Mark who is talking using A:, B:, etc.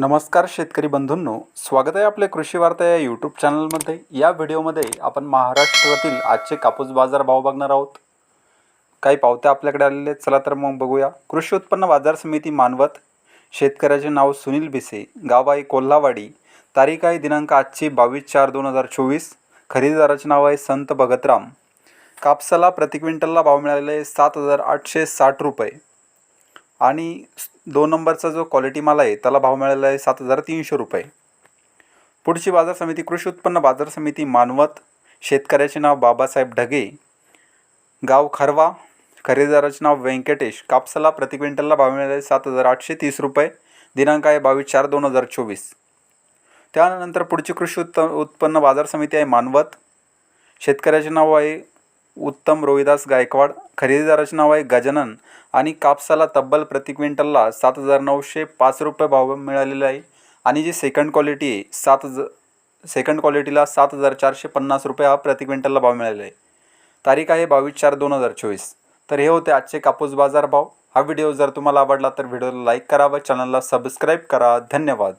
A: नमस्कार शेतकरी बंधूंनो स्वागत आहे आपल्या कृषी वार्ता या यूट्यूब चॅनलमध्ये या व्हिडिओमध्ये आपण महाराष्ट्रातील आजचे कापूस बाजार भाव बघणार आहोत. काही पावत्या आपल्याकडे आलेले आहेत चला तर मग बघूया. कृषी उत्पन्न बाजार समिती मानवत शेतकऱ्याचे नाव सुनील भिसे गाव आहे कोल्हावाडी. तारीख आहे दिनांक आजची बावीस चार दोन हजार चोवीस. खरेदीदाराचे नाव आहे संत भगतराम. कापसाला प्रति क्विंटलला भाव मिळालेला आहे सात हजार आठशे साठ रुपये. आणि दोन नंबरचा जो क्वालिटी माल आहे त्याला भाव मिळालेला आहे सात हजार तीनशे रुपये. पुढची बाजार समिती कृषी उत्पन्न बाजार समिती मानवत शेतकऱ्याचे नाव बाबासाहेब ढगे गाव खरवा खरेदीदाराचे नाव व्यंकटेश कापसाला प्रति क्विंटलला भाव मिळालेला आहे सात हजार आठशे तीस रुपये दिनांक आहे बावीस चार दोन हजार चोवीस. त्यानंतर पुढची कृषी उत्त उत्पन्न बाजार समिती आहे मानवत शेतकऱ्याचे नाव आहे उत्तम रोहिदास गायकवाड खरेदीदाराचे नाव आहे गजानन आणि कापसाला तब्बल प्रति क्विंटलला सात हजार नऊशे पाच रुपये भाव मिळालेला आहे. आणि जी सेकंड क्वालिटी आहे सात हजार सेकंड क्वालिटीला सात हजार चारशे पन्नास रुपये हा प्रति क्विंटलला भाव मिळालेला आहे. तारीख आहे बावीस चार दोन हजार चोवीस. तर हे होते आजचे कापूस बाजार भाव. हा व्हिडिओ जर तुम्हाला आवडला तर व्हिडिओला लाईक करा व चॅनलला सबस्क्राईब करा. धन्यवाद.